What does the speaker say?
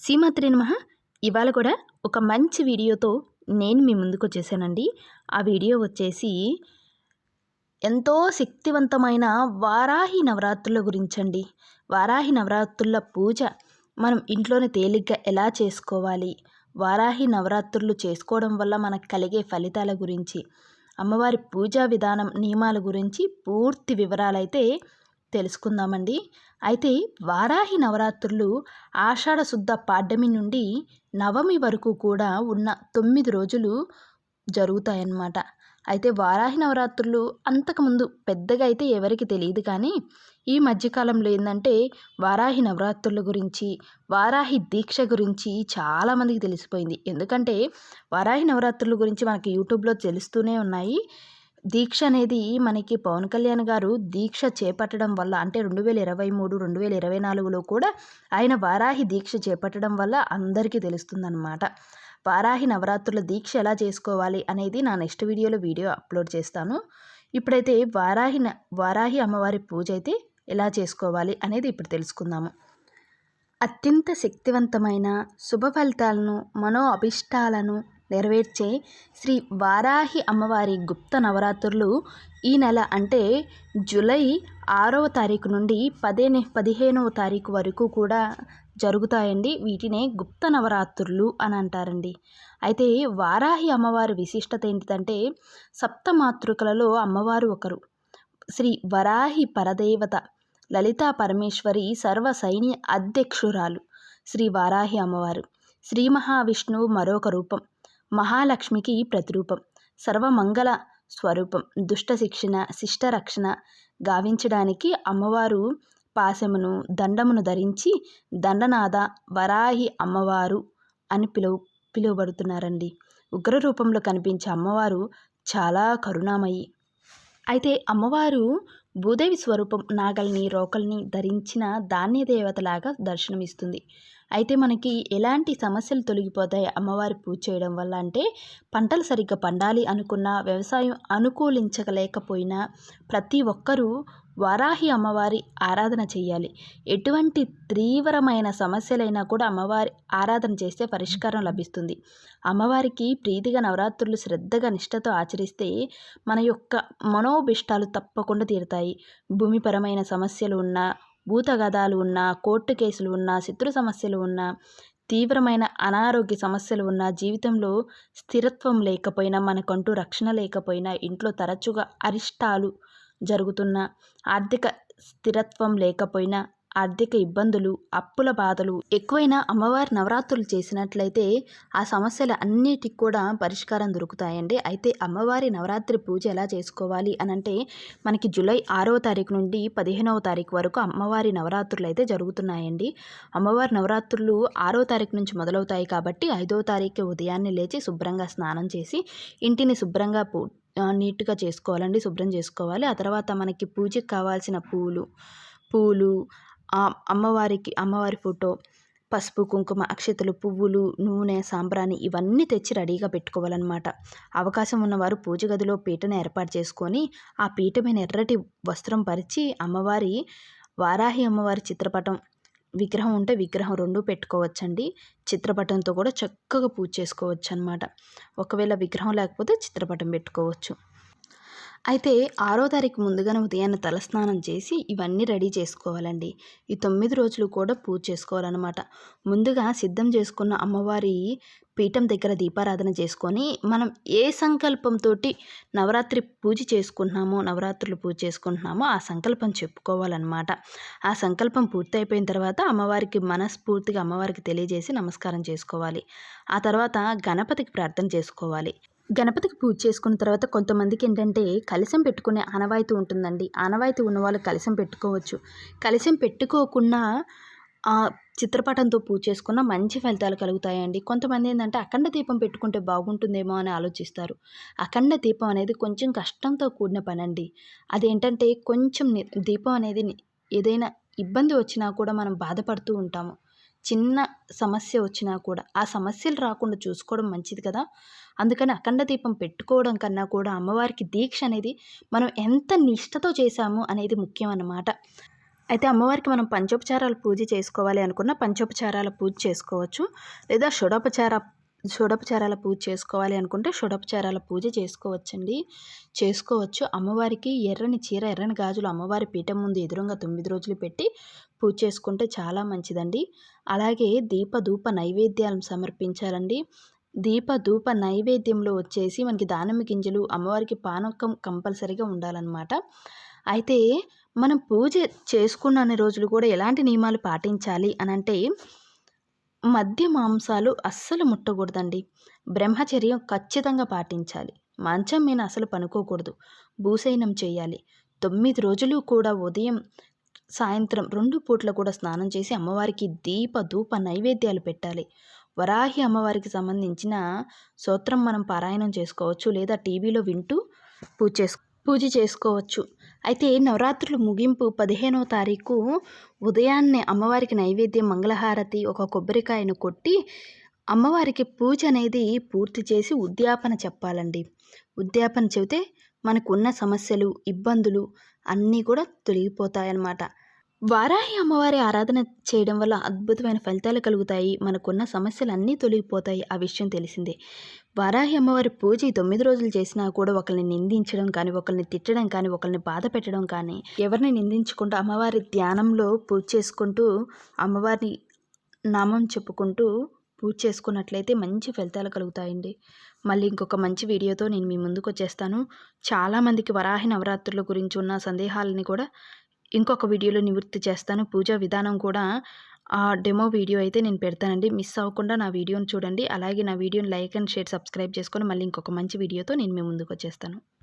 సీమాత్రి నమః. ఇవాళ కూడా ఒక మంచి వీడియోతో నేను మీ ముందుకు వచ్చేసానండి. ఆ వీడియో వచ్చేసి ఎంతో శక్తివంతమైన వారాహి నవరాత్రుల గురించండి. వారాహి నవరాత్రుల పూజ మనం ఇంట్లోనే తేలిగ్గా ఎలా చేసుకోవాలి? వారాహి నవరాత్రులు చేసుకోవడం వల్ల మనకు కలిగే ఫలితాల గురించి అమ్మవారి పూజా విధానం నియమాల గురించి పూర్తి వివరాలైతే తెలుసుకుందామండి. అయితే వారాహి నవరాత్రులు ఆషాఢ శుద్ధ పాడ్యమి నుండి నవమి వరకు కూడా ఉన్న తొమ్మిది రోజులు జరుగుతాయన్నమాట. అయితే వారాహి నవరాత్రులు అంతకుముందు పెద్దగా అయితే ఎవరికి తెలియదు కానీ ఈ మధ్యకాలంలో ఏంటంటే వారాహి నవరాత్రుల గురించి వారాహి దీక్ష గురించి చాలామందికి తెలిసిపోయింది. ఎందుకంటే వారాహి నవరాత్రుల గురించి మనకి యూట్యూబ్లో తెలుస్తూనే ఉన్నాయి. దీక్ష అనేది మనకి పవన్ కళ్యాణ్ గారు దీక్ష చేపట్టడం వల్ల అంటే రెండు వేల ఇరవై మూడు రెండు వేల ఇరవై నాలుగులో కూడా ఆయన వారాహి దీక్ష చేపట్టడం వల్ల అందరికీ తెలుస్తుందన్నమాట. వారాహి నవరాత్రుల దీక్ష ఎలా చేసుకోవాలి అనేది నా నెక్స్ట్ వీడియోలో వీడియో అప్లోడ్ చేస్తాను. ఇప్పుడైతే వారాహి వారాహి అమ్మవారి పూజ అయితే ఎలా చేసుకోవాలి అనేది ఇప్పుడు తెలుసుకుందాము. అత్యంత శక్తివంతమైన శుభ ఫలితాలను మనో అభిష్టాలను నెరవేర్చే శ్రీ వారాహి అమ్మవారి గుప్త నవరాత్రులు ఈ నెల అంటే జూలై ఆరవ తారీఖు నుండి పదిహేను పదిహేనవ తారీఖు వరకు కూడా జరుగుతాయండి. వీటినే గుప్త నవరాత్రులు అని అంటారండి. అయితే వారాహి అమ్మవారి విశిష్టత ఏంటిదంటే సప్తమాతృకలలో అమ్మవారు ఒకరు. శ్రీ వరాహి పరదేవత లలితా పరమేశ్వరి సర్వ సైన్య అధ్యక్షురాలు శ్రీ వారాహి అమ్మవారు. శ్రీ మహావిష్ణువు మరొక రూపం. మహాలక్ష్మికి ప్రతిరూపం. సర్వమంగళ స్వరూపం. దుష్ట శిక్షణ శిష్ట రక్షణ గావించడానికి అమ్మవారు పాశమును దండమును ధరించి దండనాథ వరాహి అమ్మవారు అని పిలువ పిలువబడుతున్నారండి. ఉగ్ర రూపంలో కనిపించే అమ్మవారు చాలా కరుణామయి. అయితే అమ్మవారు భూదేవి స్వరూపం నాగల్ని రోకల్ని ధరించిన ధాన్యదేవతలాగా దర్శనమిస్తుంది. అయితే మనకి ఎలాంటి సమస్యలు తొలగిపోతాయి అమ్మవారి పూజ చేయడం వల్ల అంటే పంటలు సరిగ్గా పండాలి అనుకున్న వ్యవసాయం అనుకూలించలేకపోయినా ప్రతి ఒక్కరూ వారాహి అమ్మవారి ఆరాధన చేయాలి. ఎటువంటి తీవ్రమైన సమస్యలైనా కూడా అమ్మవారి ఆరాధన చేస్తే పరిష్కారం లభిస్తుంది. అమ్మవారికి ప్రీతిగా నవరాత్రులు శ్రద్ధగా నిష్ఠతో ఆచరిస్తే మన యొక్క మనోభిష్టాలు తప్పకుండా తీరుతాయి. భూమిపరమైన సమస్యలు ఉన్నా భూతగదాలు ఉన్నా కోర్టు కేసులు ఉన్నా శత్రు సమస్యలు ఉన్నా తీవ్రమైన అనారోగ్య సమస్యలు ఉన్న జీవితంలో స్థిరత్వం లేకపోయినా మనకంటూ రక్షణ లేకపోయినా ఇంట్లో తరచుగా అరిష్టాలు జరుగుతున్న ఆర్థిక స్థిరత్వం లేకపోయినా ఆర్థిక ఇబ్బందులు అప్పుల బాధలు ఎక్కువైనా అమ్మవారి నవరాత్రులు చేసినట్లయితే ఆ సమస్యల అన్నిటికి కూడా పరిష్కారం దొరుకుతాయండి. అయితే అమ్మవారి నవరాత్రి పూజ ఎలా చేసుకోవాలి అని అంటే మనకి జూలై ఆరవ తారీఖు నుండి పదిహేనవ తారీఖు వరకు అమ్మవారి నవరాత్రులు అయితే జరుగుతున్నాయండి. అమ్మవారి నవరాత్రులు ఆరో తారీఖు నుంచి మొదలవుతాయి కాబట్టి ఐదవ తారీఖు ఉదయాన్నే లేచి శుభ్రంగా స్నానం చేసి ఇంటిని శుభ్రంగా పూ నీట్గా చేసుకోవాలండి శుభ్రం చేసుకోవాలి. ఆ తర్వాత మనకి పూజకి కావాల్సిన పూలు పూలు అమ్మవారికి అమ్మవారి ఫోటో పసుపు కుంకుమ అక్షతలు పువ్వులు నూనె సాంబ్రాణి ఇవన్నీ తెచ్చి రెడీగా పెట్టుకోవాలన్నమాట. అవకాశం ఉన్నవారు పూజ గదిలో పీటను ఏర్పాటు చేసుకొని ఆ పీట మీద ఎర్రటి వస్త్రం పరిచి అమ్మవారి వారాహి అమ్మవారి చిత్రపటం విగ్రహం ఉంటే విగ్రహం రెండు పెట్టుకోవచ్చండి. చిత్రపటంతో కూడా చక్కగా పూజ చేసుకోవచ్చు అనమాట ఒకవేళ విగ్రహం లేకపోతే చిత్రపటం పెట్టుకోవచ్చు. అయితే ఆరో తారీఖు ముందుగానే ఉదయాన్నే తలస్నానం చేసి ఇవన్నీ రెడీ చేసుకోవాలండి. ఈ తొమ్మిది రోజులు కూడా పూజ చేసుకోవాలన్నమాట. ముందుగా సిద్ధం చేసుకున్న అమ్మవారి పీఠం దగ్గర దీపారాధన చేసుకొని మనం ఏ సంకల్పంతో నవరాత్రి పూజ చేసుకుంటున్నామో నవరాత్రులు పూజ చేసుకుంటున్నామో ఆ సంకల్పం చెప్పుకోవాలన్నమాట. ఆ సంకల్పం పూర్తయిపోయిన తర్వాత అమ్మవారికి మనస్ఫూర్తిగా అమ్మవారికి తెలియజేసి నమస్కారం చేసుకోవాలి. ఆ తర్వాత గణపతికి ప్రార్థన చేసుకోవాలి. గణపతికి పూజ చేసుకున్న తర్వాత కొంతమందికి ఏంటంటే కలిసం పెట్టుకునే ఆనవాయితీ ఉంటుందండి. ఆనవాయితీ ఉన్న వాళ్ళు కలిసం పెట్టుకోవచ్చు కలిసం పెట్టుకోకుండా చిత్రపటంతో పూజ చేసుకున్న మంచి ఫలితాలు కలుగుతాయండి. కొంతమంది ఏంటంటే అఖండ దీపం పెట్టుకుంటే బాగుంటుందేమో అని ఆలోచిస్తారు. అఖండ దీపం అనేది కొంచెం కష్టంతో కూడిన పని అండి అదేంటంటే కొంచెం దీపం అనేది ఏదైనా ఇబ్బంది వచ్చినా కూడా మనం బాధపడుతూ ఉంటాము. చిన్న సమస్య వచ్చినా కూడా ఆ సమస్యలు రాకుండా చూసుకోవడం మంచిది కదా. అందుకని అఖండ దీపం పెట్టుకోవడం కన్నా కూడా అమ్మవారికి దీక్ష అనేది మనం ఎంత నిష్టతో చేశాము అనేది ముఖ్యం అన్నమాట అయితే అమ్మవారికి మనం పంచోపచారాలు పూజ చేసుకోవాలి అనుకున్న పంచోపచారాల పూజ చేసుకోవచ్చు. లేదా షుడోపచార షుడోపచారాల పూజ చేసుకోవాలి అనుకుంటే షుడోపచారాల పూజ చేసుకోవచ్చండి. చేసుకోవచ్చు. అమ్మవారికి ఎర్రని చీర ఎర్రని గాజులు అమ్మవారి పీఠం ముందు ఎదురుగా తొమ్మిది రోజులు పెట్టి పూజ చేసుకుంటే చాలా మంచిదండి. అలాగే దీప ధూప నైవేద్యాలను సమర్పించాలండి. దీప ధూప నైవేద్యంలో వచ్చేసి మనకి దానిమ్మ గింజలు అమ్మవారికి పానకం కంపల్సరీగా ఉండాలన్నమాట. అయితే మనం పూజ చేసుకున్న అన్ని రోజులు కూడా ఎలాంటి నియమాలు పాటించాలి అని అంటే మద్య మాంసాలు అస్సలు ముట్టకూడదండి. బ్రహ్మచర్యం ఖచ్చితంగా పాటించాలి. మంచం మీద అసలు పనుకోకూడదు. భూసైనం చేయాలి. తొమ్మిది రోజులు కూడా ఉదయం సాయంత్రం రెండు పూట్ల కూడా స్నానం చేసి అమ్మవారికి దీప ధూప నైవేద్యాలు పెట్టాలి. వరాహి అమ్మవారికి సంబంధించిన సూత్రం మనం పారాయణం చేసుకోవచ్చు లేదా టీవీలో వింటూ పూజ చేసు పూజ చేసుకోవచ్చు. అయితే నవరాత్రులు ముగింపు పదిహేనవ తారీఖు ఉదయాన్నే అమ్మవారికి నైవేద్యం మంగళహారతి ఒక కొబ్బరికాయను కొట్టి అమ్మవారికి పూజ అనేది పూర్తి చేసి ఉద్యాపన చెప్పాలండి. ఉద్యాపన చెబితే మనకున్న సమస్యలు ఇబ్బందులు అన్నీ కూడా తొలగిపోతాయన్నమాట. వారాహి అమ్మవారి ఆరాధన చేయడం వల్ల అద్భుతమైన ఫలితాలు కలుగుతాయి. మనకున్న సమస్యలు అన్నీ తొలగిపోతాయి. ఆ విషయం తెలిసిందే. వారాహి అమ్మవారి పూజ తొమ్మిది రోజులు చేసినా కూడా ఒకరిని నిందించడం కానీ ఒకరిని తిట్టడం కానీ ఒకరిని బాధ పెట్టడం కానీ ఎవరిని నిందించుకుంటూ అమ్మవారి ధ్యానంలో పూజ చేసుకుంటూ అమ్మవారి నామం చెప్పుకుంటూ పూజ చేసుకున్నట్లయితే మంచి ఫలితాలు కలుగుతాయండి. మళ్ళీ ఇంకొక మంచి వీడియోతో నేను మీ ముందుకు వచ్చేస్తాను. చాలామందికి వరాహి నవరాత్రుల గురించి ఉన్న సందేహాలని కూడా ఇంకొక వీడియోలో నివృత్తి చేస్తాను. పూజా విధానం కూడా ఆ డెమో వీడియో అయితే నేను పెడతానండి. మిస్ అవ్వకుండా నా వీడియోని చూడండి. అలాగే నా వీడియోని లైక్ అండ్ షేర్ సబ్స్క్రైబ్ చేసుకొని మళ్ళీ ఇంకొక మంచి వీడియోతో నేను మీ ముందుకు వచ్చేస్తాను.